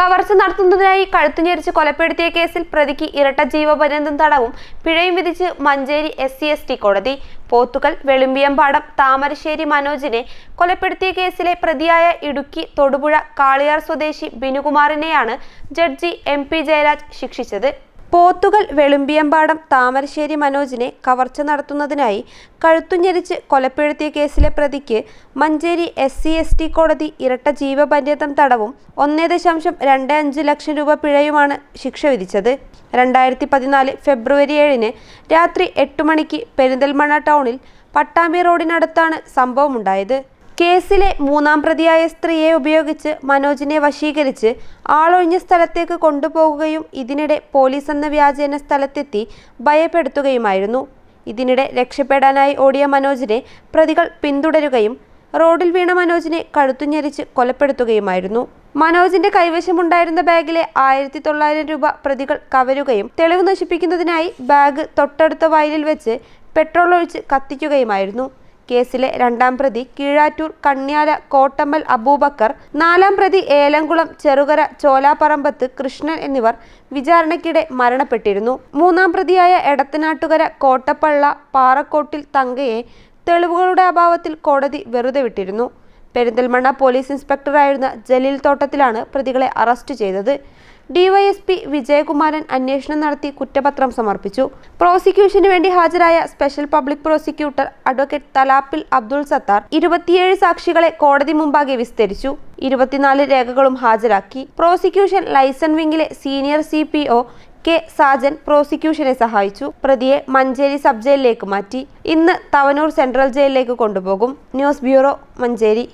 കവർച്ച നടത്തുന്നതിനായി കഴുത്തു ഞെരിച്ച് കൊലപ്പെടുത്തിയ കേസിൽ പ്രതിക്ക് ഇരട്ട ജീവപര്യന്തം തടവും പിഴയും വിധിച്ച് Manjeri S C S T കോടതി. പോത്തുകൽ വെളുമ്പിയമ്പാടം താമരശ്ശേരി മനോജിനെ കൊലപ്പെടുത്തിയ കേസിലെ പ്രതിയായ ഇടുക്കി തൊടുപുഴ കാളിയാർ സ്വദേശി ബിനുകുമാറിനെയാണ് ജഡ്ജി എം പി ജയരാജ് ശിക്ഷിച്ചത്. പോത്തുകൽ വെളുമ്പിയമ്പാടം താമരശ്ശേരി മനോജിനെ കവർച്ച നടത്തുന്നതിനായി കഴുത്തുഞ്ഞെരിച്ച് കൊലപ്പെടുത്തിയ കേസിലെ പ്രതിക്ക് Manjeri S C S T കോടതി ഇരട്ട ജീവപര്യന്തം തടവും ഒന്നേ ദശാംശം രണ്ട് അഞ്ച് ലക്ഷം രൂപ പിഴയുമാണ് ശിക്ഷ വിധിച്ചത്. രണ്ടായിരത്തി പതിനാല് ഫെബ്രുവരി ഏഴിന് രാത്രി എട്ട് മണിക്ക് പെരിന്തൽമണ്ണ ടൗണിൽ പട്ടാമ്പി റോഡിനടുത്താണ് സംഭവമുണ്ടായത്. കേസിലെ മൂന്നാം പ്രതിയായ സ്ത്രീയെ ഉപയോഗിച്ച് മനോജിനെ വശീകരിച്ച് ആളൊഴിഞ്ഞ സ്ഥലത്തേക്ക് കൊണ്ടുപോകുകയും ഇതിനിടെ പോലീസ് എന്ന വ്യാജേന സ്ഥലത്തെത്തി ഭയപ്പെടുത്തുകയുമായിരുന്നു. ഇതിനിടെ രക്ഷപ്പെടാനായി ഓടിയ മനോജിനെ പ്രതികൾ പിന്തുടരുകയും റോഡിൽ വീണ മനോജിനെ കഴുത്തുഞ്ഞെരിച്ച് കൊലപ്പെടുത്തുകയുമായിരുന്നു. മനോജിന്റെ കൈവശമുണ്ടായിരുന്ന ബാഗിലെ ആയിരത്തി തൊള്ളായിരം രൂപ പ്രതികൾ കവരുകയും തെളിവ് നശിപ്പിക്കുന്നതിനായി ബാഗ് തൊട്ടടുത്ത വയലിൽ വെച്ച് പെട്രോൾ ഒഴിച്ച് കത്തിക്കുകയുമായിരുന്നു. കേസിലെ രണ്ടാം പ്രതി കീഴാറ്റൂർ കണ്യാല കോട്ടമ്മൽ അബൂബക്കർ നാലാം പ്രതി ഏലംകുളം ചെറുകര ചോലാപ്പറമ്പത്ത് കൃഷ്ണൻ എന്നിവർ വിചാരണയ്ക്കിടെ മരണപ്പെട്ടിരുന്നു. മൂന്നാം പ്രതിയായ എടത്തനാട്ടുകര കോട്ടപ്പള്ള പാറക്കോട്ടിൽ തങ്കയെ തെളിവുകളുടെ അഭാവത്തിൽ കോടതി വെറുതെ വിട്ടിരുന്നു. പെരിന്തൽമണ്ണ പോലീസ് ഇൻസ്പെക്ടറായിരുന്ന ജലീൽ തോട്ടത്തിലാണ് പ്രതികളെ അറസ്റ്റ് ചെയ്തത്. ഡിവൈഎസ്പി വിജയകുമാരൻ അന്വേഷണം നടത്തി കുറ്റപത്രം സമർപ്പിച്ചു. പ്രോസിക്യൂഷന് വേണ്ടി ഹാജരായ special public prosecutor advocate Thalappil Abdul Sathar ഇരുപത്തിയേഴ് സാക്ഷികളെ കോടതി മുമ്പാകെ വിസ്തരിച്ചു. ഇരുപത്തിനാല് രേഖകളും ഹാജരാക്കി. Prosecution liaison വിംഗിലെ senior C P O K Sajan പ്രോസിക്യൂഷനെ സഹായിച്ചു. പ്രതിയെ മഞ്ചേരി സബ് ജയിലിലേക്ക് മാറ്റി. ഇന്ന് തവനൂർ സെൻട്രൽ ജയിലിലേക്ക് കൊണ്ടുപോകും. News bureau Manjeri.